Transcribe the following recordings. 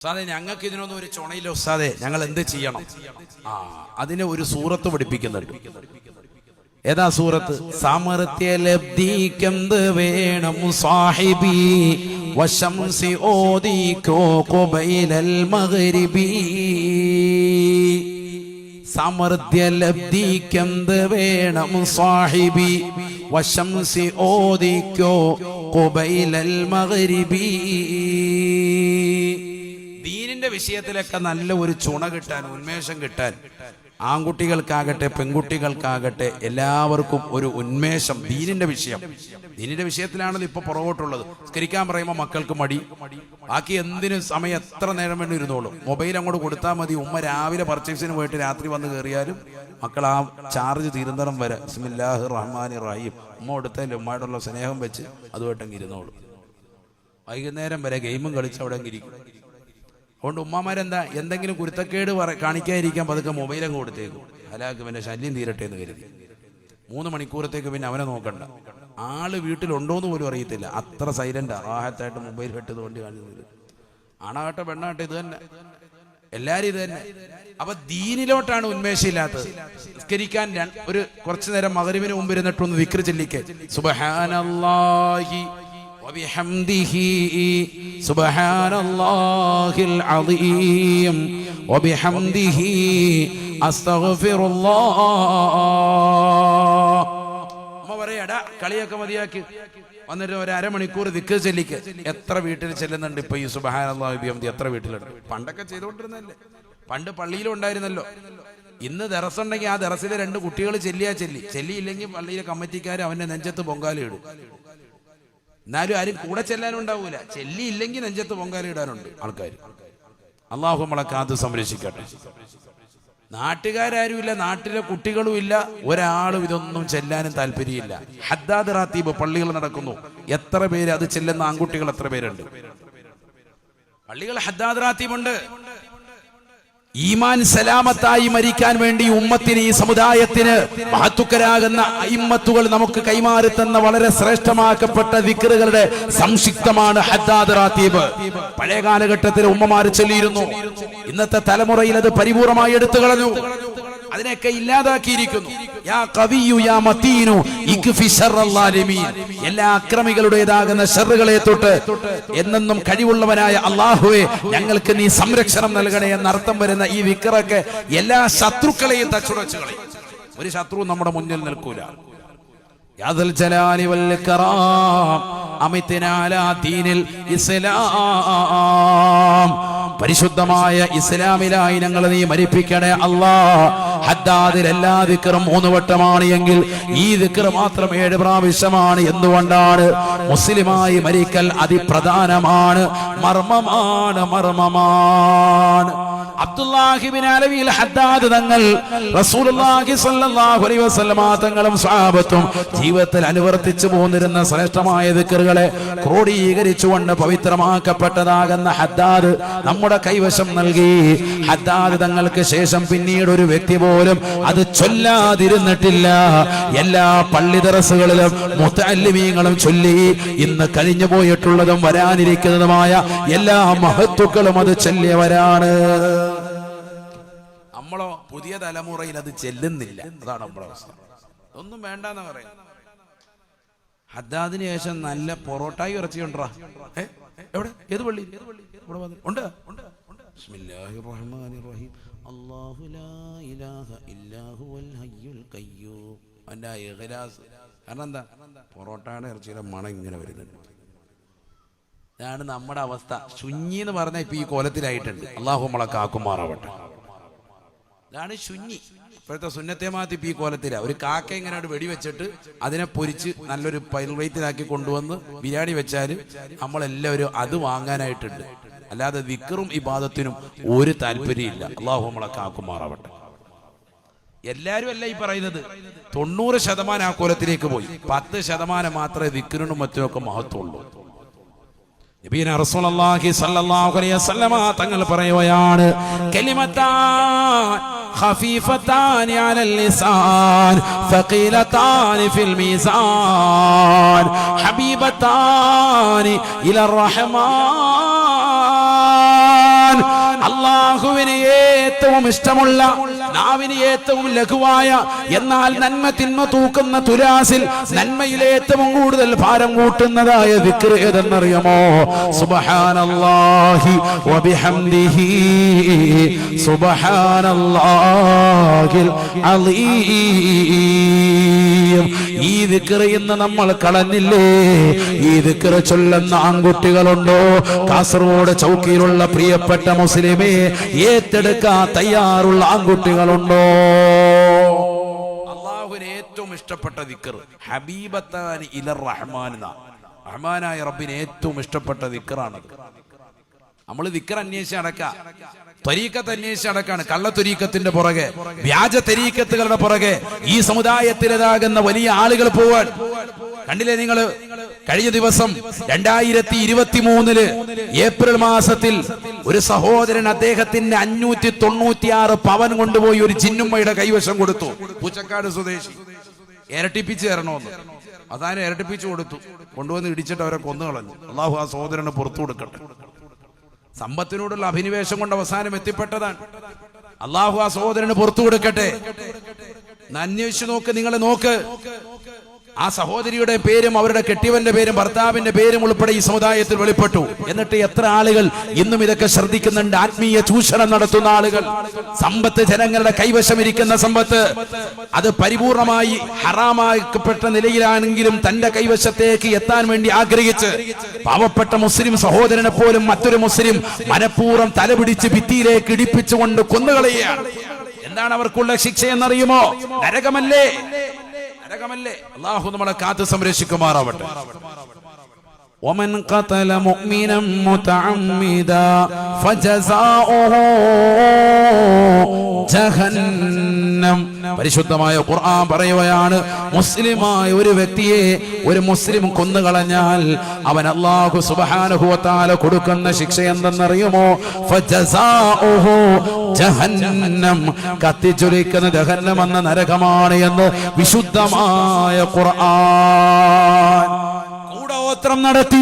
ഉസ്താദെ ഞങ്ങൾക്ക് ഇതിനൊന്നും ഒരു ചുണയില്ല ഉസ്താദെ. ഞങ്ങൾ എന്ത് ചെയ്യണം? ആ അതിനെ ഒരു സൂറത്ത് പഠിപ്പിക്കുന്നുണ്ട്. ഏതാ സൂറത്ത്? സമർത്യ ലബ്ധിക്കെന്ത് വേണം സാഹിബി? വശംസി ഓദിക്കോ കൊബൈലൽ മകരിബി സമർത്യ ലബ്ധിക്കെന്ത് വേണം സാഹിബി? വശംസി ഓദിക്കോ കൊബൈലൽ ദീനിന്റെ വിഷയത്തിലൊക്കെ നല്ല ഒരു ചുണ കിട്ടാൻ ഉന്മേഷം കിട്ടാൻ ആൺകുട്ടികൾക്കാകട്ടെ പെൺകുട്ടികൾക്കാകട്ടെ എല്ലാവർക്കും ഒരു ഉന്മേഷം ദീനിന്റെ വിഷയം. ദീനിന്റെ വിഷയത്തിലാണല്ലോ ഇപ്പൊ പുറകോട്ടുള്ളത്. സ്കരിക്കാൻ പറയുമ്പോൾ മക്കൾക്ക് മടി. ബാക്കി എന്തിനും സമയം എത്ര നേരം വേണ്ടി ഇരുന്നോളൂ. മൊബൈൽ അങ്ങോട്ട് കൊടുത്താൽ മതി. ഉമ്മ രാവിലെ പർച്ചേസിന് പോയിട്ട് രാത്രി വന്ന് കയറിയാലും മക്കൾ ആ ചാർജ് തീരുന്നിടം വരെ. ബിസ്മില്ലാഹി റഹ്മാൻ റഹീം. ഉമ്മ കൊടുത്താലും ഉമ്മയോടുള്ള സ്നേഹം വെച്ച് അതുമായിട്ടങ്ങ് ഇരുന്നോളൂ. വൈകുന്നേരം വരെ ഗെയിമും കളിച്ച് അവിടെ ഇരിക്കും. അതുകൊണ്ട് ഉമ്മമാരെന്താ? എന്തെങ്കിലും കുരുത്തക്കേട് പറ കാണിക്കാതിരിക്കാൻ പതുക്കെ അങ്ങ് കൊടുത്തേക്കും. ഹലാക്ക് പിന്നെ ശല്യം തീരട്ടെ എന്ന് കരുതി. മൂന്ന് മണിക്കൂറത്തേക്ക് പിന്നെ അവനെ നോക്കണ്ട. ആൾ വീട്ടിലുണ്ടോ എന്ന് പോലും അറിയത്തില്ല. അത്ര സൈലന്റാ ആഹത്തായിട്ട് മൊബൈൽ കെട്ടത് കൊണ്ട് കാണിക്കുന്നത് ആണാകട്ടെ പെണ്ണാകട്ടെ ഇത് തന്നെ. എല്ലാരും ഇത് തന്നെ. അപ്പൊ ദീനിലോട്ടാണ് ഉന്മേഷമില്ലാത്തത്. നിസ്കരിക്കാൻ ഒരു കുറച്ചു നേരം മകരുവിന് മുമ്പ് ഇരുന്നിട്ടൊന്ന് വിക്രി ചെല്ലിക്കേ. സുബഹാനല്ലാഹി. وبحمده سبحان الله العظيم وبحمده أستغفر الله അമ്മ പറയടാ കളിയൊക്കെ മതിയാക്കി വന്നിട്ട് ഒരു അരമണിക്കൂർ ദിക്ക് ചെല്ലിക്ക് എത്ര വീട്ടിൽ ചെല്ലുന്നുണ്ട് ഇപ്പൊ ഈ സുബഹാനന്ദി എത്ര വീട്ടിലുണ്ട് പണ്ടൊക്കെ ചെയ്തുകൊണ്ടിരുന്നല്ലേ പണ്ട് പള്ളിയിലും ഉണ്ടായിരുന്നല്ലോ ഇന്ന് ദറസുണ്ടെങ്കിൽ ആ ദറസിലെ രണ്ട് കുട്ടികൾ ചെല്ലിയാ ചെല്ലി ചെല്ലിയില്ലെങ്കിൽ പള്ളിയിലെ കമ്മിറ്റിക്കാർ അവന്റെ നെഞ്ചത്ത് പൊങ്കാലയിടും എന്നാലും ആരും കൂടെ ചെല്ലാനുണ്ടാവൂല. ചെല്ലിയില്ലെങ്കിൽ നെഞ്ചത്ത് പൊങ്കാലിടാനുണ്ട് ആൾക്കാർ അള്ളാഹു നമ്മളെ കാത്ത് സംരക്ഷിക്കട്ടെ. നാട്ടുകാരും നാട്ടിലെ കുട്ടികളും ഇല്ല ഒരാളും ഇതൊന്നും ചെല്ലാനും താല്പര്യമില്ല. ഹദ്ദാദ് റാത്തീബ് പള്ളികൾ നടക്കുന്നു. എത്ര പേര് അത് ചെല്ലുന്ന ആൺകുട്ടികൾ എത്ര പേരുണ്ട്? പള്ളികൾ ഹദ്ദാദ് റാത്തീബുണ്ട്. ഈമാൻ സലാമത്തായി മരിക്കാൻ വേണ്ടി ഉമ്മത്തിന് ഈ സമുദായത്തിന് മഹത്തുക്കരാകുന്ന അയിമ്മത്തുകൾ നമുക്ക് കൈമാറി തന്ന വളരെ ശ്രേഷ്ഠമാക്കപ്പെട്ട വിക്രുകളുടെ സംക്ഷിപ്തമാണ് ഹദ്ദാദ് പഴയ കാലഘട്ടത്തിൽ ഉമ്മമാര് ചൊല്ലിയിരുന്നു ഇന്നത്തെ തലമുറയിൽ അത് പരിപൂർണമായി എടുത്തു കളഞ്ഞു. അതിനെയൊക്കെ ഇല്ലാതാക്കിയിരിക്കുന്നു. യാ കവിയു യാ മത്തീനു ഇക്ഫി ശർറൽ ലാലിമീൻ. എല്ലാ അക്രമികളുടേതാകുന്ന ഷെറുകളെ തൊട്ട് എന്നെന്നും കഴിവുള്ളവനായ അള്ളാഹുവെ ഞങ്ങൾക്ക് നീ സംരക്ഷണം നൽകണേ എന്നർത്ഥം വരുന്ന ഈ വിക്രൊക്കെ എല്ലാ ശത്രുക്കളെയും തച്ചുടച്ചു കളയും ഒരു ശത്രു നമ്മുടെ മുന്നിൽ നിൽക്കൂല പരിശുദ്ധമായ ഇസ്ലാമിലായി ഞങ്ങൾ നീ മരിപ്പിക്കണേ അല്ലാ. ഹദ്ദാദിൽ എല്ലാ ദിക്കറും മൂന്ന് വട്ടമാണ് എങ്കിൽ ഈ ദിക്കർ മാത്രം ഏഴ് പ്രാവശ്യമാണ്. എന്തുകൊണ്ടാണ്? മുസ്ലിമായി മരിക്കൽ അതിപ്രധാനമാണ്. മർമ്മമാണ് മർമ്മമാണ്. അബ്ദുല്ലാഹിബിൻ ഹദ്ദാദ് തങ്ങൾ റസൂലുള്ളാഹി സ്വല്ലല്ലാഹു അലൈഹി തങ്ങളും സ്വഹാബത്തും ജീവിതത്തിൽ അനുവർത്തിച്ചു പോന്നിരുന്ന ശ്രേഷ്ഠമായ ദിക്കറുകളെ ക്രോഡീകരിച്ചുകൊണ്ട് പവിത്രമാക്കപ്പെട്ടതാകുന്ന ഹദ്ദാദ് നമ്മുടെ കൈവശം നൽകി. ഹദ്ദാദ് തങ്ങൾക്ക് ശേഷം പിന്നീട് ഒരു വ്യക്തി പോലും അത് ചൊല്ലാതിരുന്നിട്ടില്ല. എല്ലാ പള്ളി ദറസുകളിലും മുത്തല്ലിമീങ്ങളും ചൊല്ലി ഇന്ന് കഴിഞ്ഞു പോയിട്ടുള്ളതും വരാനിരിക്കുന്നതുമായ എല്ലാ മഹത്തുക്കളും അത് ചൊല്ലിയവരാണ്. നമ്മളോ പുതിയ തലമുറയിൽ അത് ചെല്ലുന്നില്ല. അതാണ് നമ്മുടെ അവസ്ഥ. ഒന്നും വേണ്ടെന്ന് പറയാം ഹദ്ദാദിന് ശേഷം നല്ല പൊറോട്ടായി ഇറച്ചി ഉണ്ടോ എവിടെ? ഏത് പള്ളി? ഉണ്ട്? കാരണം എന്താ? പൊറോട്ടയുടെ ഇറച്ചിയുടെ മണം ഇങ്ങനെ വരുന്നുണ്ട്. ഇതാണ് നമ്മുടെ അവസ്ഥ. ശുഞ്ഞി എന്ന് പറഞ്ഞ ഇപ്പൊ ഈ കോലത്തിലായിട്ടുണ്ട്. അള്ളാഹു നമ്മളെ കാക്കുമാറാവട്ടെ. ഇതാണ് ശുഞ്ഞി ഇപ്പോഴത്തെ സുന്നത്തെ മാറ്റി ഇപ്പൊ ഈ കോലത്തില. ഒരു കാക്ക ഇങ്ങനെ അവിടെ വെടിവെച്ചിട്ട് അതിനെ പൊരിച്ച് നല്ലൊരു പൈറേറ്റിലാക്കി കൊണ്ടുവന്ന് ബിരിയാണി വെച്ചാൽ നമ്മളെല്ലാവരും അത് വാങ്ങാനായിട്ടുണ്ട്. അല്ലാതെ വിക്കറും ഇബാദത്തിനും ഒരു താല്പര്യമില്ല അള്ളാഹു നമ്മളെ കാക്കുമാറാവട്ടെ. എല്ലാരും അല്ല ഈ പറയുന്നത്. തൊണ്ണൂറ് ശതമാനം ആ കോലത്തിലേക്ക് പോയി. പത്ത് ശതമാനം മാത്രമേ വിക്കറിനും മറ്റുമൊക്കെ മഹത്വമുള്ളൂ. നബീന റസൂലുള്ളാഹി സ്വല്ലല്ലാഹു അലൈഹി വസല്ലമ തങ്ങൾ പറയുകയാണ് കലിമത്താൻ خفيفتان على اللسان ثقيلتان في الميزان. حبيبتان إلى الرحمن. الله അള്ളാഹുവിന് ഏറ്റവും الله നാവിന് ഏറ്റവും ലഘുവായ എന്നാൽ നന്മ തിന്മ തൂക്കുന്ന തുലാസിൽ നന്മയിൽ ഏറ്റവും കൂടുതൽ ഭാരം കൂട്ടുന്നതായ വിക്രേതെന്നറിയുമോ സുബ്ഹാനല്ലാഹി വബിഹംദിഹി ഈ ഇന്ന് നമ്മൾ കളഞ്ഞില്ലേ? ഈ വിക്ര ചൊല്ലുന്ന ആൺകുട്ടികളുണ്ടോ? കാസർഗോഡ് ചൗക്കിയിലുള്ള പ്രിയപ്പെട്ട മുസ്ലിമേ ഏറ്റെടുക്കാൻ തയ്യാറുള്ള ആൺകുട്ടികളുണ്ടോ അള്ളാഹുവിന് ഏറ്റവും ഇഷ്ടപ്പെട്ട ദിക്കർ ഹബീബത്താൻ ഇലർ റഹ്മാൻ റഹ്മാനായ റബ്ബിന് ഏറ്റവും ഇഷ്ടപ്പെട്ട ദിക്കറാണ്. നമ്മൾ ദിക്കർ അന്വേഷിച്ച് അടക്ക ത്വരീക്കത്ത് അന്വേഷിച്ച് അടക്കാണ് കള്ള ത്വരീക്കത്തിന്റെ പുറകെ വ്യാജ തെരീക്കത്തുകളുടെ പുറകെ ഈ സമുദായത്തിലേതാകുന്ന വലിയ ആളുകൾ പോവാൻ. കണ്ടില്ലേ നിങ്ങൾ? കഴിഞ്ഞ ദിവസം രണ്ടായിരത്തി ഇരുപത്തി മൂന്നിൽ ഏപ്രിൽ മാസത്തിൽ ഒരു സഹോദരൻ അദ്ദേഹത്തിന്റെ അഞ്ഞൂറ്റി തൊണ്ണൂറ്റിയാറ് പവൻ കൊണ്ടുപോയി ഒരു ചിന്നുമ്മയുടെ കൈവശം കൊടുത്തു. പൂച്ചക്കാട് സ്വദേശി. ഇരട്ടിപ്പിച്ച് തരണമെന്ന് അതാണ് ഇരട്ടിപ്പിച്ചു കൊടുത്തു. കൊണ്ടുവന്ന് ഇടിച്ചിട്ട് അവരെ കൊന്നു കളഞ്ഞു അള്ളാഹു ആ സഹോദരനെ പുറത്തു കൊടുക്കട്ടെ. സമ്പത്തിനോടുള്ള അഭിനിവേശം കൊണ്ട് അവസാനം എത്തിപ്പെട്ടതാണ്. അള്ളാഹു ആ സഹോദരന് പുറത്തു കൊടുക്കട്ടെ. അന്വേഷിച്ചു നോക്ക് നിങ്ങളെ നോക്ക്. ആ സഹോദരിയുടെ പേരും അവരുടെ കെട്ടിയവന്റെ പേരും ഭർത്താവിന്റെ പേരും ഉൾപ്പെടെ ഈ സമുദായത്തിൽ വെളിപ്പെട്ടു. എന്നിട്ട് എത്ര ആളുകൾ ഇന്നും ഇതൊക്കെ ശ്രദ്ധിക്കുന്നുണ്ട്. ആത്മീയ ചൂഷണം നടത്തുന്ന ആളുകൾ. സമ്പത്ത് ജനങ്ങളുടെ കൈവശം ഇരിക്കുന്ന സമ്പത്ത്. അത് പരിപൂർണമായി ഹറാമാക്കപ്പെട്ട നിലയിലാണെങ്കിലും തന്റെ കൈവശത്തേക്ക് എത്താൻ വേണ്ടി ആഗ്രഹിച്ച് പാവപ്പെട്ട മുസ്ലിം സഹോദരനെ പോലും മറ്റൊരു മുസ്ലിം മനഃപൂർവം തലപിടിച്ച് ഭിത്തിയിലേക്ക് ഇടിപ്പിച്ചുകൊണ്ട് കൊന്നുകളയുകയാണ്. എന്താണ് അവർക്കുള്ള ശിക്ഷ എന്നറിയുമോ നരകമല്ലേ? നരകമല്ലേ അള്ളാഹു നമ്മളെ കാത്തു സംരക്ഷിക്കുമാറാവട്ടെ ومن قتل مؤمنا متعمدا فجزاؤه جهنم പരിശുദ്ധമായ ഖുർആൻ പറയുകയാണ് മുസ്ലിമായ ഒരു വ്യക്തിയെ ഒരു മുസ്ലിം കൊന്നുകളഞ്ഞാൽ അവൻ അള്ളാഹു സുബാനുഭവത്താല കൊടുക്കുന്ന ശിക്ഷ എന്തെന്നറിയുമോ? ജഹന്നം കത്തിച്ചൊലിക്കുന്ന ജഹന്നം എന്ന നരകമാണ് എന്ന് വിശുദ്ധമായ ഖുർആൻ. കൂടോത്രം നടത്തി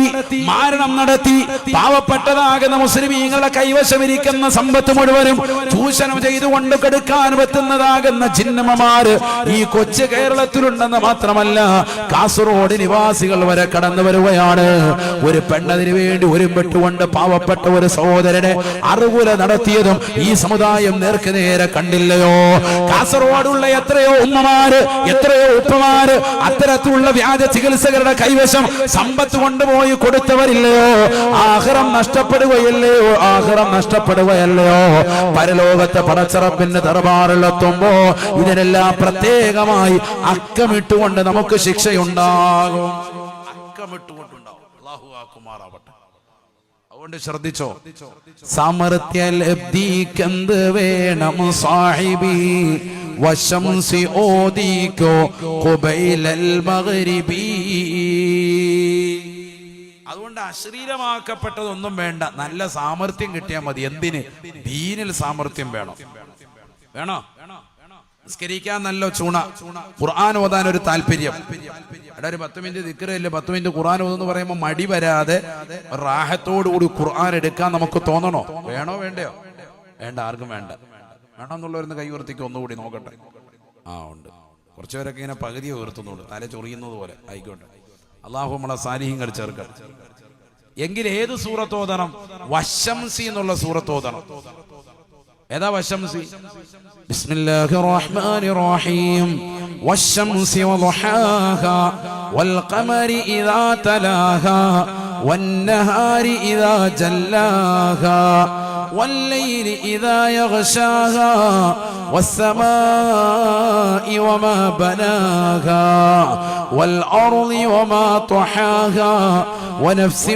മാരണം നടത്തി. പാവപ്പെട്ടതാകുന്ന മുസ്ലിമീങ്ങളുടെ കൈവശമിരിക്കുന്ന സമ്പത്ത് മുഴുവനും ചൂഷണം ചെയ്തുകൊണ്ട് കെടുക്കാൻ പറ്റുന്നതാകുന്ന ചിഹ്നമ്മമാര് ഈ കൊച്ചു കേരളത്തിലുണ്ടെന്ന് മാത്രമല്ല കാസർഗോഡ് നിവാസികൾ വരെ കടന്നു വരുകയാണ്. ഒരു പെണ്ണതിന് വേണ്ടി ഒരുമ്പെട്ടുകൊണ്ട് പാവപ്പെട്ട ഒരു സഹോദരനെ അറുകുല നടത്തിയതും ഈ സമുദായം നേർക്ക് നേരെ കണ്ടില്ലയോ? കാസർഗോഡുള്ള എത്രയോ ഉമ്മമാര് എത്രയോ ഉപ്പമാര് അത്തരത്തിലുള്ള വ്യാജ ചികിത്സകരുടെ കൈവശം സമ്പത്ത് കൊണ്ടുപോയി കൊടുത്തവരില്ലയോ? ആഹ്റം നഷ്ടപ്പെടുകയല്ലയോ? ആഹ്റം നഷ്ടപ്പെടുകയല്ലയോ? പരലോകത്തെ പടച്ചറപ്പിന്റെ ദർബാറിലെത്തുമ്പോ ഇതിനെല്ലാം പ്രത്യേകമായി അക്കമിട്ടുകൊണ്ട് നമുക്ക് ശിക്ഷയുണ്ടാകും. അക്കമിട്ടുകൊണ്ടുണ്ടാവും. അള്ളാഹു ആക്കുമാറാവട്ടെ. അതുകൊണ്ട് ശ്രദ്ധിച്ചോ? സാമർത്ഥ്യ ലബ്ധിക്കെന്ത് വേണം സാഹിബി? വശംസി ഓദിക്കോ കുബൈലൽ മഗ്രിബി? അതുകൊണ്ട് അശ്ലീലമാക്കപ്പെട്ടതൊന്നും വേണ്ട. നല്ല സാമർത്ഥ്യം കിട്ടിയാൽ മതി. എന്തിന്? ദീനിൽ സാമർത്ഥ്യം വേണം. വേണോ? നിസ്കരിക്കാൻ നല്ല ചൂണ. ഖുർആൻ ഓതാൻ ഒരു താല്പര്യം. എടാ ഒരു പത്ത് മിനിറ്റ് ദിക്കറില്ല പത്ത് മിനിറ്റ് ഖുർആൻ ഓതെന്ന് പറയുമ്പോൾ മടി വരാതെ റാഹത്തോടു കൂടി ഖുർആൻ എടുക്കാൻ നമുക്ക് തോന്നണോ? വേണോ വേണ്ടയോ? വേണ്ട ആർക്കും വേണ്ട. വേണം എന്നുള്ളവരുന്ന് കൈ ഉയർത്തിക്ക് ഒന്നുകൂടി നോക്കട്ടെ. ആ ഉണ്ട്. കുറച്ചുപേരൊക്കെ ഇങ്ങനെ പകുതി ഉയർത്തുന്നുള്ളൂ തല ചൊറിയുന്നത് പോലെ. ആയിക്കോട്ടെ. അള്ളാഹു നമ്മളെ സാന്നിഹ്യങ്ങൾ ചേർക്കണം എങ്കിൽ ഏത് സൂറത്തോതണം വശംസി എന്നുള്ള സൂറത്തോതണം ഏതാ വശംസി? ബിസ്മില്ലാഹിർ റഹീം വൽ ഖമരി ഇദാ ഇദാ والليل إذا يغشاها والسماء وما بناها والأرض وما طحاها ونفس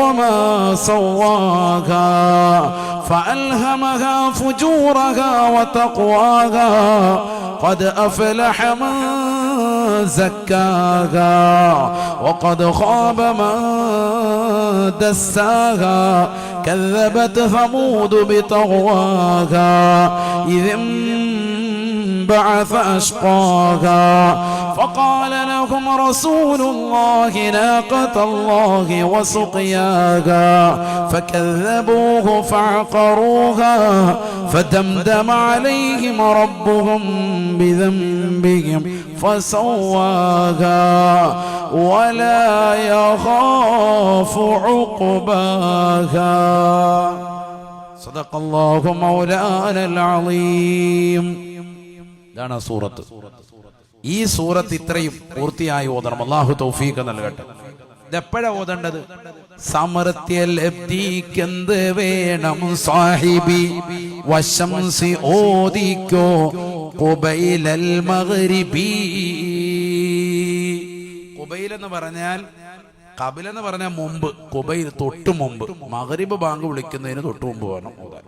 وما سواها فألهمها فجورها وتقواها قد أفلح من زكاها وقد خاب من دساها كذبت ثمود بطغواها إذ انبعث أشقاها وقال لهم رسول الله ناقة الله وسقياها فكذبوه فعقروها فدمدم عليهم ربهم بذنبهم فسواها. ولا يخاف عقباها. صدق الله مولانا العظيم. دعنا سورة, سورة. ഈ സൂറത്ത് ഇത്രയും പൂർത്തിയായി ഓതണം. അള്ളാഹു തൗഫീഖ് നൽകട്ടെ. ഇതെപ്പോഴാ ഓതേണ്ടത്? സമൃത്യ ലബ്ധിക്കെന്ത് വേണം സാഹിബി? വശംസി ഓദിക്കോ കുബൈലൽ മഗ്രിബി? കുബൈൽ എന്ന് പറഞ്ഞാൽ കബിൽ എന്ന് പറഞ്ഞാൽ മുമ്പ് കുബൈൽ തൊട്ടു മുമ്പ് മകരിബ് ബാങ്ക് വിളിക്കുന്നതിന് തൊട്ടു മുമ്പ് വേണം ഓതാൻ.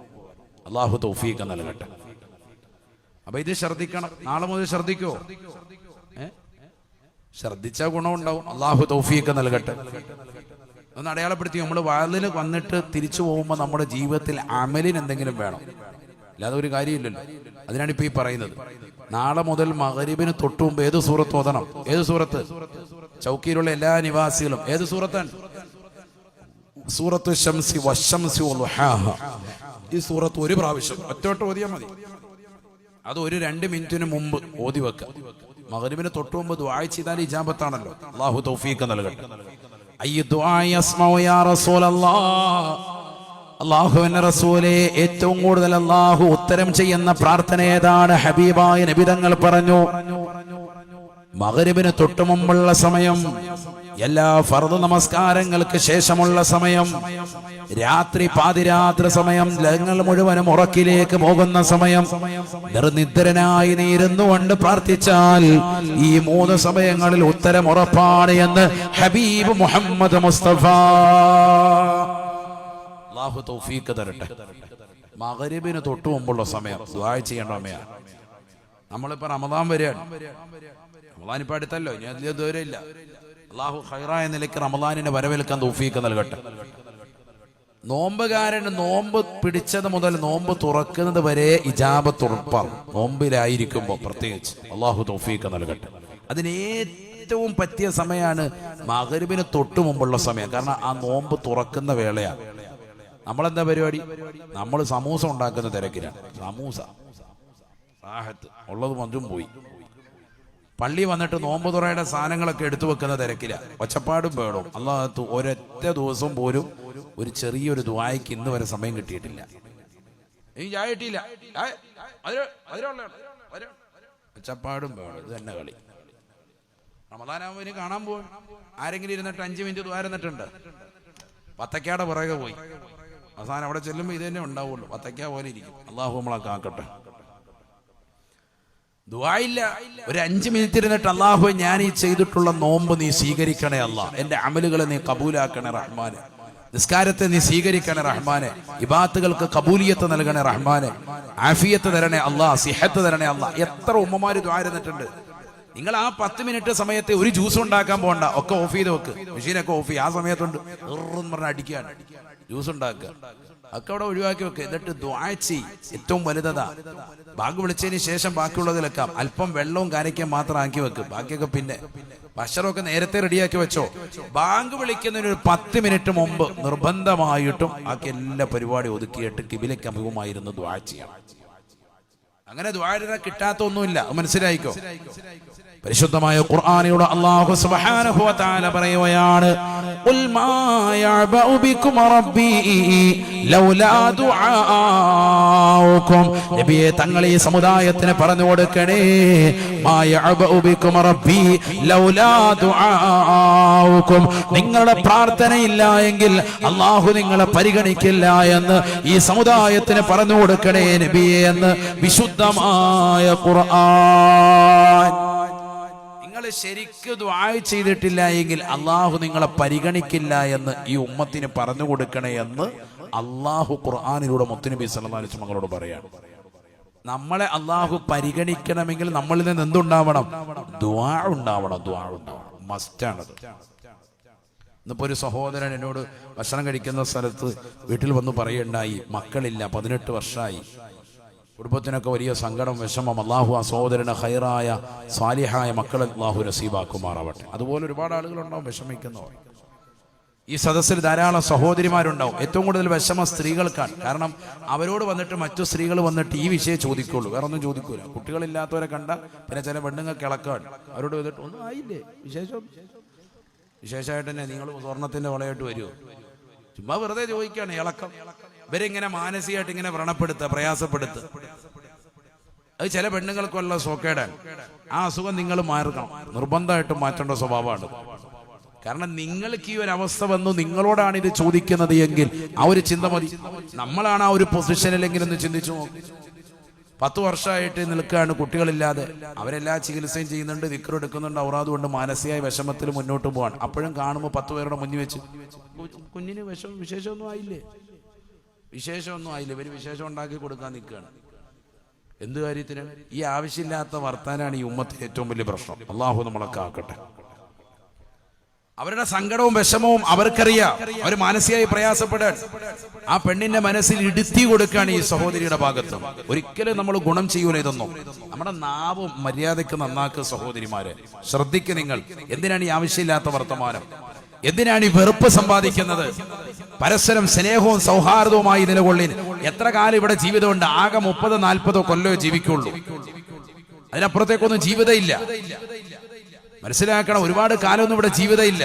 അള്ളാഹു തൗഫീഖ് നൽകട്ടെ. അപ്പൊ ഇത് ശ്രദ്ധിക്കണം. നാളെ മുതൽ ശ്രദ്ധിക്കോ? ശ്രദ്ധിച്ച ഗുണമുണ്ടാവും. അള്ളാഹു തൗഫീഖ് നൽകട്ടെ. ഒന്ന് അടയാളപ്പെടുത്തി. നമ്മൾ വയലിന് വന്നിട്ട് തിരിച്ചു പോകുമ്പോൾ നമ്മുടെ ജീവിതത്തിൽ അമലിന് എന്തെങ്കിലും വേണം. അല്ലാതെ ഒരു കാര്യമില്ലല്ലോ. അതിനാണ് ഇപ്പൊ ഈ പറയുന്നത്. നാളെ മുതൽ മകരീബിന് തൊട്ടു മുമ്പ് ഏത് സൂറത്ത് ഓതണം? ഏത് സൂറത്ത്? ചൗക്കിയിലുള്ള എല്ലാ നിവാസികളും. ഏത് സൂറത്താണ് സൂറത്ത് ഷംസി. ഈ സൂറത്ത് ഒരു പ്രാവശ്യം. ഒറ്റോട്ട് ഓതിയാൽ മതി. അത് ഒരു രണ്ട് മിനിറ്റിന് മുമ്പ് ഓതി വെക്കുക മകരിബിന് തൊട്ട് മുമ്പ് ദ്വായ ചെയ്താൽ ഇജാബത്താണല്ലോ. അള്ളാഹു തൗഫീഖ് നൽകട്ടെ. അള്ളാഹുവിന്റെ റസൂലെ ഏറ്റവും കൂടുതൽ അള്ളാഹു ഉത്തരം ചെയ്യുന്ന പ്രാർത്ഥന ഏതാണ്? ഹബീബായ നബിതങ്ങൾ പറഞ്ഞു മകരിബിന് തൊട്ടു മുമ്പുള്ള സമയം എല്ലാ ഫർദ് നമസ്കാരങ്ങൾക്ക് ശേഷമുള്ള സമയം. രാത്രി പാതിരാത്രി സമയം. ലങ്ങൾ മുഴുവനും ഉറക്കിലേക്ക് പോകുന്ന സമയം. നിർനിദ്രനായി നീരുന്നു കൊണ്ട് പ്രാർത്ഥിച്ചാൽ ഈ മൂന്ന് സമയങ്ങളിൽ ഉത്തരം ഉറപ്പാണ് എന്ന് ഹബീബ് മുഹമ്മദ് മുസ്തഫ. അള്ളാഹു തൗഫീഖ് തരട്ടെ. മകരിബിന് തൊട്ട് മുമ്പുള്ള സമയം. ദുആ ചെയ്യേണ്ട സമയമാണ് നമ്മളിപ്പോ റമദാൻ വരികയാണ് റമദാൻ ഇപ്പൊ അടുത്തല്ലോ. ഇനി അതിൽ ദൂരം ഇല്ല അള്ളാഹു ഹൈറായ നിലയ്ക്ക് റമദാനിനെ വരവേൽക്കാൻ തൗഫീഖ് നൽകട്ടെ. നോമ്പുകാരൻ നോമ്പ് പിടിച്ചത് മുതൽ നോമ്പ് തുറക്കുന്നത് വരെ ഇജാബത്ത് ഉറപ്പാണ്. നോമ്പിലായിരിക്കുമ്പോൾ പ്രത്യേകിച്ച്. അള്ളാഹു തൗഫീഖ് നൽകട്ടെ. അതിന് ഏറ്റവും പറ്റിയ സമയമാണ് മകരുവിന് തൊട്ടു മുമ്പുള്ള സമയം. കാരണം ആ നോമ്പ് തുറക്കുന്ന വേളയാണ്. നമ്മളെന്താ പരിപാടി? നമ്മൾ സമൂസ ഉണ്ടാക്കുന്ന തിരക്കിലാണ്. സമൂസ. ഉള്ളത് മഞ്ചും പോയി. പള്ളി വന്നിട്ട് നോമ്പ് തുറയുടെ സാധനങ്ങളൊക്കെ എടുത്തു വെക്കുന്ന തിരക്കില. ഒച്ചപ്പാടും പേടും അള്ളാഹത്ത് ഒരൊറ്റ ദിവസം പോലും ഒരു ചെറിയൊരു ദ്വായ്ക്ക് ഇന്ന് വരെ സമയം കിട്ടിയിട്ടില്ല. ഈ ചായ. ഒച്ചപ്പാടും പേടും ഇത് തന്നെ കളി. റമദാനാകുമ്പോൾ ഇനി കാണാൻ പോകും ആരെങ്കിലും ഇരുന്നിട്ട് അഞ്ച് മിനിറ്റ് ദ്വാരുന്നിട്ടുണ്ട് പത്തക്കാടെ പുറകെ പോയി. അവസാനം അവിടെ ചെല്ലുമ്പോൾ ഇത് തന്നെ ഉണ്ടാവുള്ളൂ. പത്തക്ക പോലെ ഇരിക്കും. അള്ളാഹു നമ്മളെ കാക്കട്ടെ. ദുആയില്ല. ഒരു അഞ്ച് മിനിറ്റ് ഇരുന്നിട്ട് അള്ളാഹു ഞാൻ ഈ ചെയ്തിട്ടുള്ള നോമ്പ് നീ സ്വീകരിക്കണേ അല്ല. എന്റെ അമലുകളെ നീ കബൂലാക്കണേ റഹ്മാനെ. നിസ്കാരത്തെ നീ സ്വീകരിക്കണേ റഹ്മാനെ. ഇബാത്തുകൾക്ക് കബൂലിയത്ത് നൽകണേ റഹ്മാനെ. ആഫിയത്ത് തരണേ അല്ലാ സിഹത്ത് തരണേ അല്ല. എത്ര ഉമ്മമാര് ദ്വാരുന്നിട്ടുണ്ട് നിങ്ങൾ ആ പത്ത് മിനിറ്റ് സമയത്തെ ഒരു ജ്യൂസ് ഉണ്ടാക്കാൻ പോകണ്ട ഒക്കെ ഓഫ് ചെയ്ത് വെക്ക്. മെഷീനൊക്കെ ഓഫ് ചെയ്യും. ആ സമയത്തുണ്ട്. പറഞ്ഞ അടിക്കുകയാണ് ജ്യൂസ് ഉണ്ടാക്കുക. ഒക്കെ അവിടെ ഒഴിവാക്കി വെക്കുക എന്നിട്ട് ദ്വാഴ്ചി ഏറ്റവും വലുതതാ. ബാങ്ക് വിളിച്ചതിന് ശേഷം ബാക്കിയുള്ളതിലെക്കാം അല്പം വെള്ളവും കാരയ്ക്കും മാത്രം ആക്കി വെക്ക്. ബാക്കിയൊക്കെ പിന്നെ ഭക്ഷണമൊക്കെ നേരത്തെ റെഡിയാക്കി വെച്ചോ. ബാങ്ക് വിളിക്കുന്നതിന് ഒരു പത്ത് മിനിറ്റ് മുമ്പ് നിർബന്ധമായിട്ടും ബാക്കി എല്ലാ പരിപാടി ഒതുക്കിയിട്ട് കിബിലയ്ക്ക് അഭിമുഖമായിരുന്നു ദ്വാഴ്ചയാണ് അങ്ങനെ ദ്വാര കിട്ടാത്ത ഒന്നുമില്ല മനസ്സിലായിക്കോ? പരിശുദ്ധമായ ഖുർആനിലൂടെ അള്ളാഹു സുബ്ഹാനഹു വ തആല പറയുകയാണ് ഖുൽ യഅബഉ ബികും റബ്ബി ലൗലാ ദുആഉകും. നബിയെ തങ്ങൾ ഈ സമുദായത്തിന് പറഞ്ഞു കൊടുക്കണേ മാ യഅബഉ ബികും റബ്ബി ലൗലാ ദുആഉകും. നിങ്ങളുടെ പ്രാർത്ഥനയില്ല എങ്കിൽ അള്ളാഹു നിങ്ങളെ പരിഗണിക്കില്ല എന്ന് ഈ സമുദായത്തിന് പറഞ്ഞു കൊടുക്കണേ നബിയെ എന്ന് വിശുദ്ധമായ ഖുർആൻ. നിങ്ങൾ ശരിക്കും ദ്വായ ചെയ്തിട്ടില്ല എങ്കിൽ അള്ളാഹു നിങ്ങളെ പരിഗണിക്കില്ല എന്ന് ഈ ഉമ്മത്തിന് പറഞ്ഞു കൊടുക്കണേ എന്ന് അള്ളാഹു ഖുർആാനിലൂടെ മുത്തുനബി സല്ലാസ് മകളോട് പറയാണ്. നമ്മളെ അള്ളാഹു പരിഗണിക്കണമെങ്കിൽ നമ്മളിൽ നിന്ന് എന്തുണ്ടാവണം? ദ്വാ ഉണ്ടാവണം ദ്വാ ഉണ്ടാവണം. മസ്റ്റാണത് ഇന്നിപ്പോ ഒരു സഹോദരൻ എന്നോട് ഭക്ഷണം കഴിക്കുന്ന സ്ഥലത്ത് വീട്ടിൽ വന്ന് പറയുണ്ടായി മക്കളില്ല പതിനെട്ട് വർഷമായി കുടുംബത്തിനൊക്കെ വലിയ സങ്കടം വിഷമം അള്ളാഹു ആ സഹോദരന് ഹൈറായ സാലിഹായ മക്കളെ അള്ളാഹു നസീബാക്കുമാറാവട്ടെ. അതുപോലെ ഒരുപാട് ആളുകളുണ്ടാവും വിഷമിക്കുന്നവർ. ഈ സദസ്സിൽ ധാരാളം സഹോദരിമാരുണ്ടാവും. ഏറ്റവും കൂടുതൽ വിഷമം സ്ത്രീകൾക്കാണ്. കാരണം അവരോട് വന്നിട്ട് മറ്റു സ്ത്രീകൾ വന്നിട്ട് ഈ വിഷയം ചോദിക്കുള്ളൂ. വേറെ ഒന്നും ചോദിക്കൂല. കുട്ടികളില്ലാത്തവരെ കണ്ട പിന്നെ ചില പെണ്ണുങ്ങൾ കിളക്കാണ് അവരോട് വന്നിട്ട് ഒന്നും ആയില്ലേ? വിശേഷം? വിശേഷമായിട്ട് തന്നെ നിങ്ങൾ സ്വർണത്തിന്റെ വളയായിട്ട് വരുമോ ചുമ്മാ വെറുതെ ചോദിക്കാണ് ഇളക്കം. ഇവരിങ്ങനെ മാനസികമായിട്ട് ഇങ്ങനെ വ്രണപ്പെടുത്തുക പ്രയാസപ്പെടുത്തുക. അത് ചില പെണ്ണുങ്ങൾക്കുള്ള സോക്കേടാണ് ആ അസുഖം നിങ്ങൾ മാറണം. നിർബന്ധമായിട്ടും മാറ്റേണ്ട സ്വഭാവമാണ്. കാരണം നിങ്ങൾക്ക് ഈ ഒരു അവസ്ഥ വന്നു നിങ്ങളോടാണ് ഇത് ചോദിക്കുന്നത് എങ്കിൽ ആ ഒരു ചിന്ത മതി. നമ്മളാണ് ആ ഒരു പൊസിഷനിലെങ്കിലും ഒന്ന് ചിന്തിച്ചു പത്ത് വർഷമായിട്ട് നിൽക്കുകയാണ് കുട്ടികളില്ലാതെ. അവരെല്ലാ ചികിത്സയും ചെയ്യുന്നുണ്ട് വിക്രം എടുക്കുന്നുണ്ട് അവർ കൊണ്ട് മാനസികമായ വിഷമത്തിൽ മുന്നോട്ട് പോവാണ്. അപ്പോഴും കാണുമ്പോൾ പത്ത് പേരുടെ മുന്നിൽ വെച്ച് "കു- കുഞ്ഞിന് വിഷം വിശേഷമൊന്നും ആയില്ലേ? വിശേഷമൊന്നും ആയില്ല. ഇവർ വിശേഷം ഉണ്ടാക്കി കൊടുക്കാൻ നിൽക്കുകയാണ്. എന്ത് കാര്യത്തിന്? ഈ ആവശ്യമില്ലാത്ത വർത്താനാണ് ഈ ഉമ്മത്തിന് ഏറ്റവും വലിയ പ്രശ്നം. അള്ളാഹു നമ്മളെ കാക്കട്ടെ. അവരുടെ സങ്കടവും വിഷമവും അവർക്കറിയാം. അവർ മാനസികമായി പ്രയാസപ്പെടാൻ. ആ പെണ്ണിന്റെ മനസ്സിൽ ഇടുത്തി കൊടുക്കുകയാണ് ഈ സഹോദരിയുടെ ഭാഗത്ത് ഒരിക്കലും നമ്മൾ ഗുണം ചെയ്യൂല ഇതൊന്നും. നമ്മുടെ നാവും മര്യാദയ്ക്ക് നന്നാക്കുക സഹോദരിമാരെ. ശ്രദ്ധിക്കുക നിങ്ങൾ. എന്തിനാണ് ഈ ആവശ്യമില്ലാത്ത വർത്തമാനം? എന്തിനാണ് ഈ വെറുപ്പ് സമ്പാദിക്കുന്നത്? പരസ്പരം സ്നേഹവും സൗഹാർദ്ദവുമായി നിലകൊള്ളി എത്ര കാലം ഇവിടെ ജീവിതമുണ്ട്? ആകെ മുപ്പത് നാൽപ്പതോ കൊല്ലോ ജീവിക്കുള്ളൂ. അതിനപ്പുറത്തേക്കൊന്നും ജീവിതമില്ല മനസ്സിലാക്കണം ഒരുപാട് കാലമൊന്നും ഇവിടെ ജീവിതമില്ല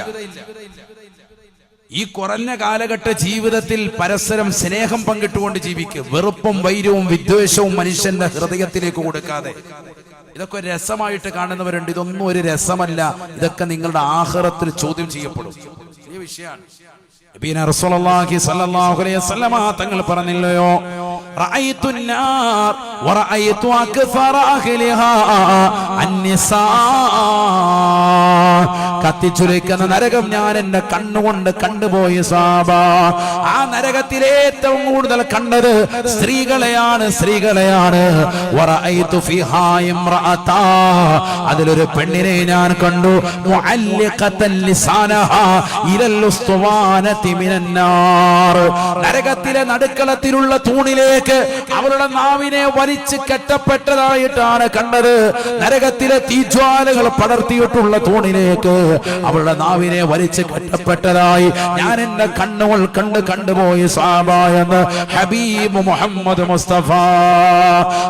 ഈ കുറഞ്ഞ കാലഘട്ട ജീവിതത്തിൽ പരസ്പരം സ്നേഹം പങ്കിട്ടുകൊണ്ട് ജീവിക്കുക വെറുപ്പും വൈരവും വിദ്വേഷവും മനുഷ്യന്റെ ഹൃദയത്തിലേക്ക് കൊടുക്കാതെ. ഇതൊക്കെ രസമായിട്ട് കാണുന്നവരുണ്ട്. ഇതൊന്നും ഒരു രസമല്ല. ഇതൊക്കെ നിങ്ങളുടെ ആഹാരത്തിൽ ചോദ്യം ചെയ്യപ്പെടും. ഈ വിഷയമാണ്. നബീന റസൂലുള്ളാഹി സ്വല്ലല്ലാഹു അലൈഹി വസല്ലമ തങ്ങൾ പറഞ്ഞില്ലയോ റഅയ്തു النار ورأيت أكثر أهلها النساء കത്തിച്ചുരയ്ക്കുന്ന നരകം ഞാൻ എന്റെ കണ്ണുകൊണ്ട് കണ്ടുപോയി സാബ ആ നരകത്തിൽ ഏറ്റവും കൂടുതൽ കണ്ടത് സ്ത്രീകളെയാണ് സ്ത്രീകളെയാണ് വറഅയ്തു ഫിഹാ ഇംറഅതാ. അതിലൊരു പെണ്ണിനെ ഞാൻ കണ്ടു മുഅല്ലിഖത്തൻ ലിസാനഹാ ഇലൽ ഉസ്തുവാനതി മിനന്നാർ. നരകത്തിലെ നടുക്കളത്തിലുള്ള തൂണിലേക്ക് അവരുടെ നാവിനെ വലിച്ച് കെട്ടപ്പെട്ടതായിട്ടാണ് കണ്ടത്. നരകത്തിലെ തീജ്വാലകൾ പടർത്തിയിട്ടുള്ള തൂണിലേക്ക് അവളുടെ നാവിനെ വലിച്ച് കെട്ടപ്പെട്ടതായി. ഞാൻ എന്റെ കണ്ണുകൾ കണ്ട് കണ്ടുപോയി സാബായെന്ന് ഹബീബ് മുഹമ്മദ് മുസ്തഫ.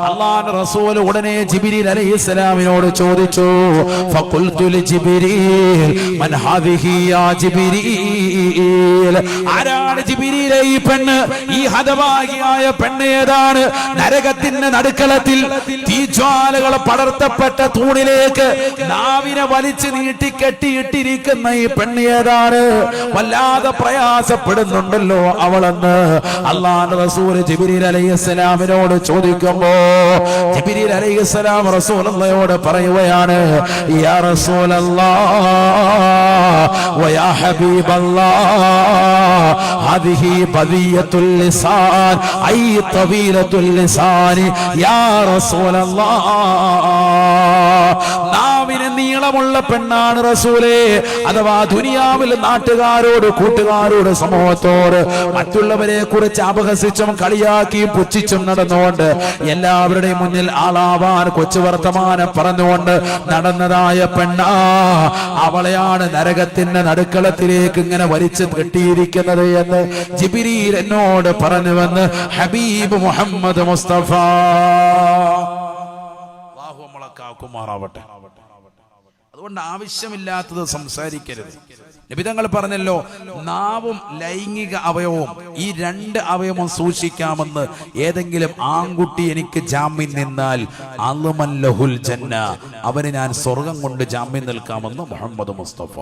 അള്ളാൻ റസൂൽ ഉടനെ ജിബിരി അലൈഹി ഇസ്ലാമിനോട് ചോദിച്ചു ഫഖുൽതു ലിജിബ്രീൽ മൻ ഹാദിഹി യാ ആരാണ് ജിബിരിയിലെ ഈ പെണ്ണ്? ഈ ഹതഭാഗിയായ പെണ്ണ് ഏതാണ്? നരകത്തിന്റെ നടുക്കളത്തിൽ തീജ്വാലകൾ പടർത്തപ്പെട്ട തൂണിലേക്ക് നാവിനെ വലിച്ചു നീട്ടി കെട്ടിയിട്ടിരിക്കുന്ന ഈ പെണ്ണ് ഏതാണ്? വല്ലാതെ പ്രയാസപ്പെടുന്നുണ്ടല്ലോ അവളെന്ന്. അള്ളാഹ് റസൂൽ ജിബിരി അലൈഹിസ്സലാമിനോട് ചോദിക്കുമ്പോ ജിബിരി അലൈഹിസ്സലാം റസൂലയോട് പറയുകയാണ് യാ റസൂലല്ലാ വയാ ഹബീബല്ലാ ഹദിഹി ബദിയത്തുൽ أي طويلة തവീലത്തുൽ يا യാ الله നാവിന് നീളമുള്ള പെണ്ണാണ് റസൂലേ. അഥവാ ദുനിയാവിൽ നാട്ടുകാരോട് കൂട്ടുകാരോട് സമൂഹത്തോട് മറ്റുള്ളവരെ കുറിച്ച് അപഹസിച്ചും കളിയാക്കിയും പുച്ഛിച്ചും നടന്നുകൊണ്ട് എല്ലാവരുടെയും മുന്നിൽ ആളാവാൻ കൊച്ചു വർത്തമാനം പറഞ്ഞുകൊണ്ട് നടന്നതായ പെണ്ണാ അവളെയാണ് നരകത്തിന്റെ നടുക്കളത്തിലേക്ക് ഇങ്ങനെ വലിച്ചു കെട്ടിയിരിക്കുന്നത് എന്ന് ജിബിരിയിൽ എന്നോട് പറഞ്ഞുവെന്ന് ഹബീബ് മുഹമ്മദ് മുസ്തഫ. അള്ളാഹു നമ്മളെ അതുകൊണ്ട് ആവശ്യമില്ലാത്തത് സംസാരിക്കരുത്. നിബിതങ്ങൾ പറഞ്ഞല്ലോ നാവും ലൈംഗിക അവയവും ഈ രണ്ട് അവയവം സൂക്ഷിക്കാമെന്ന് ഏതെങ്കിലും ആൺകുട്ടി എനിക്ക് ജാമ്യം നിന്നാൽ അലുമല്ലഹുൽ ജന്ന അവന് ഞാൻ സ്വർഗം കൊണ്ട് ജാമ്യം നിൽക്കാമെന്ന് മുഹമ്മദ് മുസ്തഫ.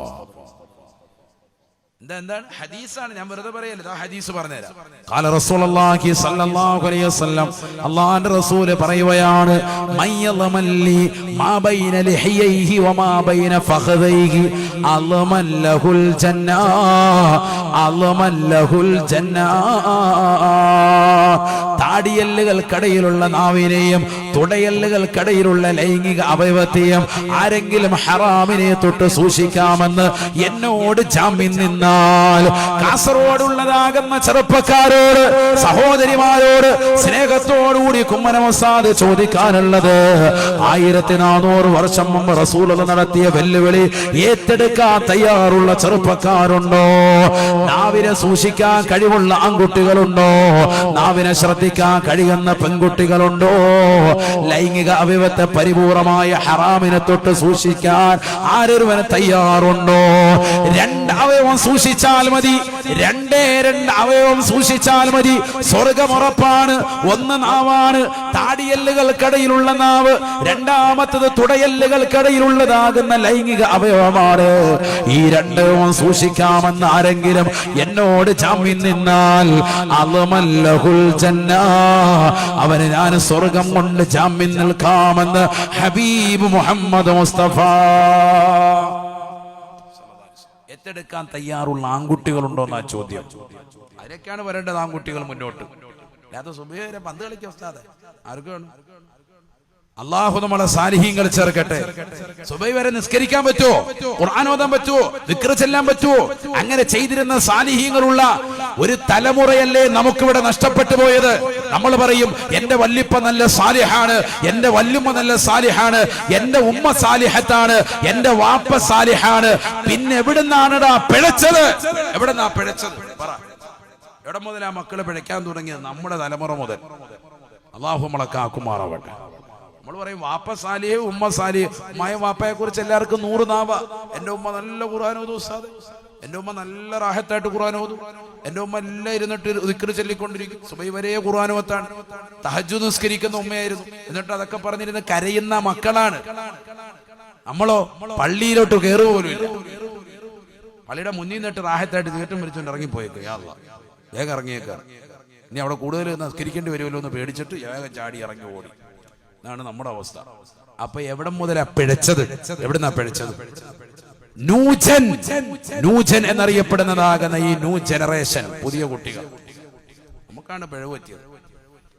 എന്താണ്? ഹദീസാണ്. ഞാൻ വെറുതെ പറയല്ല. ഹദീസ് പറഞ്ഞുതരാം. കാല റസൂലുള്ളാഹി സ്വല്ലല്ലാഹു അലൈഹി വസല്ലം അല്ലാഹുവിന്റെ റസൂൽ പറയുകയാണ് മയ്യളമല്ലി മാ ബൈന ലിഹിയൈഹി വമാ ബൈന ഫഖദൈഹി അലമല്ലഹുൽ ജന്ന അലമല്ലഹുൽ ജന്ന. താടിയല്ലുകൾക്കിടയിലുള്ള നാവിനെയും തുടയല്ലുകൾക്കിടയിലുള്ള ലൈംഗിക അവയവത്തെയും ആരെങ്കിലും ഹറാമിനെ തൊട്ട് സൂക്ഷിക്കാമെന്ന് എന്നോട് ജാമ്യം നിന്നാൽ കാസർഗോഡുള്ളതാകുന്ന ചെറുപ്പക്കാരോട് സഹോദരിമാരോട് സ്നേഹത്തോടുകൂടി കുമ്മനമസാദ് ചോദിക്കാനുള്ളത്. ആയിരത്തി നാനൂറ് വർഷം മുമ്പ് റസൂൽ നടത്തിയ വെല്ലുവിളി ഏറ്റെടുക്കാൻ തയ്യാറുള്ള ചെറുപ്പക്കാരുണ്ടോ? നാവിനെ സൂക്ഷിക്കാൻ കഴിവുള്ള ആൺകുട്ടികളുണ്ടോ? നാവിനെ ശ്രദ്ധിക്കാൻ കഴിയുന്ന പെൺകുട്ടികളുണ്ടോ? ലൈംഗിക അവയവത്തെ പരിപൂർണമായ ഹറാമിനെ തൊട്ട് സൂക്ഷിക്കാൻ ആരൊരുവന് തയ്യാറുണ്ടോ? രണ്ട് അവയവം സൂക്ഷിച്ചാൽ മതി. രണ്ടേ രണ്ട് അവയവം സൂക്ഷിച്ചാൽ മതി. സ്വർഗമുറപ്പാണ് ഒന്ന് നാവാണ്. താടിയല്ലുകൾക്കിടയിലുള്ള നാവ് രണ്ടാമത്തത് തുടയല്ലുകൾക്കിടയിലുള്ളതാകുന്ന ലൈംഗിക അവയവമാണ്. ഈ രണ്ടവും സൂക്ഷിക്കാമെന്ന് ആരെങ്കിലും എന്നോട് ചാമ്യം നിന്നാൽ അലമല്ലഹുൽ ജന്ന. അവന് ഞാൻ സ്വർഗം കൊണ്ട് ജാമ്യം നിൽക്കാമെന്ന് ഹബീബ് മുഹമ്മദ് മുസ്തഫ. ഏറ്റെടുക്കാൻ തയ്യാറുള്ള ആൺകുട്ടികളുണ്ടോ എന്നാ ചോദ്യം. അതിനൊക്കെയാണ് വരേണ്ടത് ആൺകുട്ടികൾ മുന്നോട്ട്. അല്ലാതെ സുബേരെ പന്ത് കളിക്കാതെ ഉസ്താദെ. ആർക്കാണ്? അള്ളാഹു നമ്മളെ സാന്നിഹ്യങ്ങൾ ചേർക്കട്ടെ. സുബൈ വരെ നിസ്കരിക്കാൻ പറ്റുമോ? ഖുർആൻ ഓതാൻ പറ്റുമോ? വിക്ര ചെല്ലാൻ പറ്റുമോ? അങ്ങനെ ചെയ്തിരുന്ന സാന്നിഹ്യങ്ങളുള്ള ഒരു തലമുറയല്ലേ നമുക്കിവിടെ നഷ്ടപ്പെട്ടു പോയത്? നമ്മൾ പറയും എന്റെ വല്ലിപ്പ നല്ല സാലിഹാണ് എന്റെ വല്ലുമ്മ നല്ല സാലിഹാണ് എന്റെ ഉമ്മ സാലിഹത്താണ് എന്റെ വാപ്പ സാലിഹാണ്. പിന്നെ എവിടുന്നാണടാ പിഴച്ചത്? എവിടെന്നാ പിഴച്ചത്? പറ. എവിടെ മുതലാ മക്കൾ പിഴയ്ക്കാൻ തുടങ്ങിയത്? നമ്മുടെ തലമുറ മുതൽ. അള്ളാഹു നമ്മളെ കാക്കുമാറാവട്ടെ. നമ്മൾ പറയും വാപ്പ സാലിഹ് ഉമ്മ സാലിഹ് മായ വാപ്പയെ കുറിച്ച് എല്ലാവർക്കും നൂറ് നാവ. എന്റെ ഉമ്മ നല്ല ഖുർആൻ ഓതും എന്റെ ഉമ്മ നല്ല റാഹത്തായിട്ട് ഖുർആൻ ഓതും. എന്റെ ഉമ്മ എല്ലാം ഇരുന്നിട്ട് ദിക്ർ ചൊല്ലിക്കൊണ്ടിരിക്കും. സുബൈ വരെ ഖുർആൻ ഓത്താണ്. തഹജു നിസ്കരിക്കുന്ന ഉമ്മയായിരുന്നു. എന്നിട്ട് അതൊക്കെ പറഞ്ഞിരുന്ന കരയുന്ന മക്കളാണ്. നമ്മളോ പള്ളിയിലോട്ട് കയറുക പോലും പള്ളിയുടെ മുന്നിൽ നിന്നിട്ട് റാഹത്തായിട്ട് തീർത്തും മരിച്ചുകൊണ്ട് ഇറങ്ങിപ്പോയേക്ക്. യാ അല്ലാ. വേഗം ഇറങ്ങിയേക്കാറ് ഇനി അവിടെ കൂടുതൽ നിസ്കരിക്കേണ്ടി വരുമല്ലോ എന്ന് പേടിച്ചിട്ട് വേഗം ചാടി ഇറങ്ങി ഓടി. ഇതാണ് നമ്മുടെ അവസ്ഥ. അപ്പൊ എവിടെ മുതലാ പിഴച്ചത്? എവിടുന്നാ പിഴച്ചത്? നൂജൻ. നൂജൻ എന്നറിയപ്പെടുന്നതാകുന്ന ഈ ന്യൂ ജനറേഷൻ പുതിയ കുട്ടികൾ. നമുക്കാണ് പിഴവ് പറ്റിയത്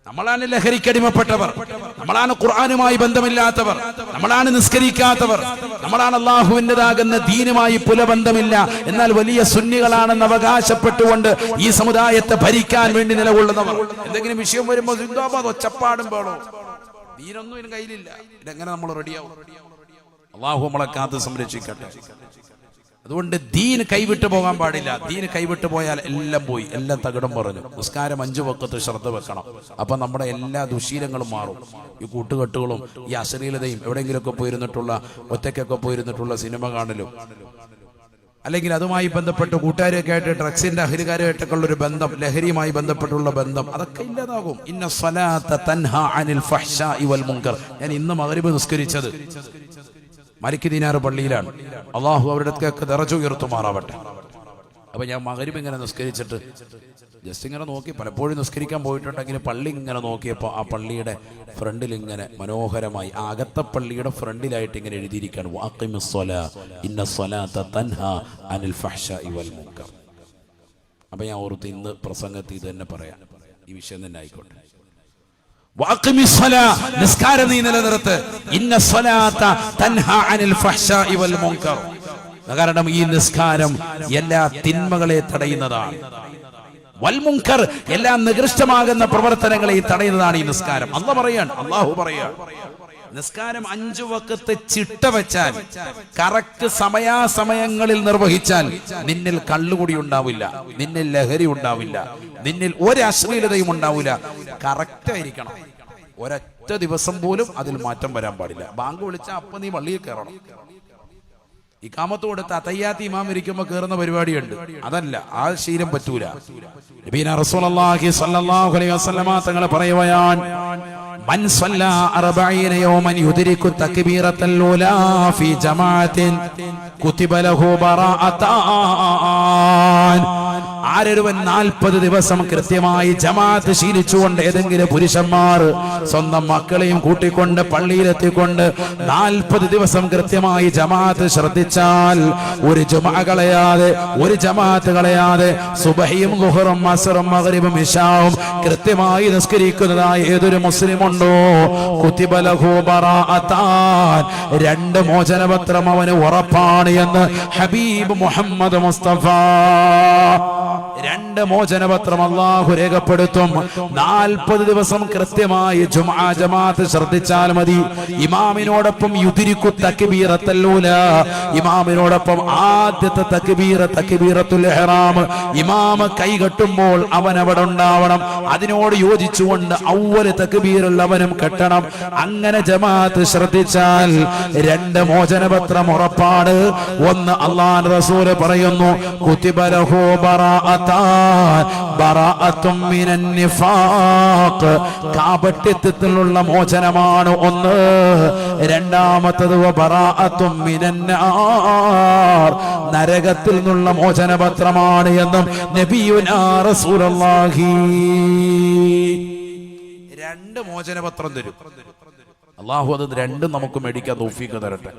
നമ്മളാണ് ലഹരിക്കടിമപ്പെട്ടവർ നമ്മളാണ് ഖുർആാനുമായി ബന്ധമില്ലാത്തവർ. നമ്മളാണ് നിസ്കരിക്കാത്തവർ. നമ്മളാണ് അള്ളാഹുവിന്റെതാകുന്ന ദീനുമായി പുലബന്ധമില്ല. എന്നാൽ വലിയ സുന്നികളാണെന്ന് അവകാശപ്പെട്ടുകൊണ്ട് ഈ സമുദായത്തെ ഭരിക്കാൻ വേണ്ടി നിലകൊള്ളുന്നവർ. എന്തെങ്കിലും വിഷയം വരുമ്പോൾ ഒച്ചപ്പാടും വേണോ ദീനൊന്നും ഇതിന് കയ്യിലില്ല. ഇതെങ്ങനെ നമ്മൾ റെഡിയാവും അള്ളാഹു നമ്മളെ കാത്ത് സംരക്ഷിക്കട്ടെ. അതുകൊണ്ട് ദീന് കൈവിട്ട് പോകാൻ പാടില്ല. ദീന് കൈവിട്ട് പോയാൽ എല്ലാം പോയി. എല്ലാം തകിടം പറഞ്ഞു. നിസ്കാരം അഞ്ചു വക്കത്ത് ശ്രദ്ധ വെക്കണം. അപ്പൊ നമ്മുടെ എല്ലാ ദുശീലങ്ങളും മാറും. ഈ കൂട്ടുകെട്ടുകളും ഈ അശ്ലീലതയും എവിടെയെങ്കിലുമൊക്കെ പോയിരുന്നിട്ടുള്ള ഒറ്റയ്ക്കൊക്കെ പോയിരുന്നിട്ടുള്ള സിനിമ കാണലും. അല്ലെങ്കിൽ അതുമായി ബന്ധപ്പെട്ട് കൂട്ടുകാരൊക്കെ ആയിട്ട് ഡ്രഗ്സിന്റെ അഹരികാരുമായിട്ടൊക്കെ ഒരു ബന്ധം ലഹരിയുമായി ബന്ധപ്പെട്ടുള്ള ബന്ധം അതൊക്കെ ഇല്ലാതാകും. ഇന്ന സ്വലാത്ത തൻഹ അനിൽ ഫഹ്ശാഇ വൽ മുങ്കർ ഞാൻ ഇന്ന് മഗ്രിബ് നിസ്കരിച്ചത് മലിക്ക് ദിനാർ പള്ളിയിലാണ്. അള്ളാഹു അവരുടെ ഒക്കെ നിറച്ചു ഉയർത്തുമാറാവട്ടെ. അപ്പൊ ഞാൻ മകരിബ് ഇങ്ങനെ നിസ്കരിച്ചിട്ട് ജസ്റ്റ് ഇങ്ങനെ നോക്കി പലപ്പോഴും നിസ്കരിക്കാൻ പോയിട്ടുണ്ടെങ്കിൽ പള്ളി ഇങ്ങനെ നോക്കിയപ്പോൾ ആ പള്ളിയുടെ ഫ്രണ്ടിൽ ഇങ്ങനെ മനോഹരമായി ആ അകത്തെ പള്ളിയുടെ ഫ്രണ്ടിലായിട്ട് ഇങ്ങനെ എഴുതിയിരിക്കുകയാണ്. തൻഹ അനിൽ അപ്പൊ ഞാൻ ഓർത്ത് ഇന്ന് പ്രസംഗത്തിൽ ഇത് തന്നെ പറയാം. ഈ വിഷയം തന്നെ ആയിക്കോട്ടെ. നിസ്കാരം നീ നിലനിർത്ത്. അനിൽ കാരണം ഈ നിസ്കാരം എല്ലാ തിന്മകളെ തടയുന്നതാണ്. വൽമുങ്കർ എല്ലാം നികൃഷ്ടമാകുന്ന പ്രവർത്തനങ്ങളെ തടയുന്നതാണ് ഈ നിസ്കാരം. അല്ല പറയാണ് അള്ളാഹു പറയാണ്. നിസ്കാരം അഞ്ചു വക്കത്ത് ചിട്ട വെച്ചാൽ കറക്റ്റ് സമയാസമയങ്ങളിൽ നിർവഹിച്ചാൽ നിന്നിൽ കള്ളുകൂടി ഉണ്ടാവില്ല നിന്നിൽ ലഹരി ഉണ്ടാവില്ല നിന്നിൽ ഒരു അശ്ലീലതയും ഉണ്ടാവില്ല. കറക്റ്റ് ആയിരിക്കണം. ഒരൊറ്റ ദിവസം പോലും അതിൽ മാറ്റം വരാൻ പാടില്ല. ബാങ്ക് വിളിച്ചാൽ അപ്പൊ നീ പള്ളിയിൽ കയറണം. ഈ കാമത്ത് കൊടുത്ത അതയ്യാത്തി ഇമാം ഇരിക്കുമ്പോ കയറുന്ന പരിപാടിയുണ്ട്. അതല്ല ആ ശീലം പറ്റൂല. നബീന റസൂലുള്ളാഹി സ്വല്ലല്ലാഹു അലൈഹി വസല്ലമ മൻ സല്ല അർബഈന യൗമൻ തക്ബീറത്തൽ ഉലാ ഫി കുതിബ ലഹു ബറാഅത്താൻ ആരൊരുവൻ നാൽപ്പത് ദിവസം കൃത്യമായി ജമാഅത്ത് ശീലിച്ചുകൊണ്ട് ഏതെങ്കിലും പുരുഷന്മാർ സ്വന്തം മക്കളെയും കൂട്ടിക്കൊണ്ട് പള്ളിയിലെത്തിക്കൊണ്ട് നാൽപ്പത് ദിവസം കൃത്യമായി ജമാഅത്ത് ശ്രദ്ധിച്ചാൽ ഒരു ജുമ കളയാതെ ഒരു ജമാഅത്ത് കളയാതെ സുബഹിയും ഗുഹറും അസറും മഗ്രിബും ഇഷാവും കൃത്യമായി നിസ്കരിക്കുന്നതായി ഏതൊരു മുസ്ലിം ഉണ്ടോ രണ്ട് മോചനപത്രം അവന് ഉറപ്പാണ് എന്ന് ഹബീബ് മുഹമ്മദ് മുസ്തഫ രണ്ട് മോചനപത്രം അള്ളാഹു രേഖപ്പെടുത്തും. നാൽപ്പത് ദിവസം കൃത്യമായി ജുമാ ജമാഅത്ത് ശ്രദ്ധിച്ചാൽ മതി. ഇമാമിനോടൊപ്പം യുതിരിക്കു തക്കിബീറത്തല്ലൂല ഇമാമിനോടൊപ്പം ആദ്യത്തെ തക്ബീറ തക്ബീറത്തുൽ ഇഹ്റാം. ഇമാമ കൈകെട്ടുമ്പോൾ അവൻ അവിടെ ഉണ്ടാവണം. അതിനോട് യോജിച്ചുകൊണ്ട് ഔവൽ തക്ബീറുള്ള അവനും കെട്ടണം. അങ്ങനെ ജമാഅത്ത് ശ്രദ്ധിച്ചാൽ രണ്ട് മോചനപത്രം ഉറപ്പാണ്. ഒന്ന് അള്ളാൻ റസൂൽ പറയുന്നു കുത്തിബലഹു ബറാഅത്താൻ ബറാഅത്തും മിനൻ നിഫാഖ്. കാപട്യത്തിലുള്ള മോചനമാണ് ഒന്ന്. രണ്ടാമത്തത് ബറാഅത്തും മിനൻ നാർ. നരകത്തിൽ നിന്നുള്ള മോചനപത്രമാണ് എന്നും നബിയുനാ റസൂലുള്ളാഹി. രണ്ട് മോചനപത്രം തരും. അള്ളാഹു അത് രണ്ടും നമുക്ക് മേടിക്കാൻ തോഫീക്ക് തരട്ടെ.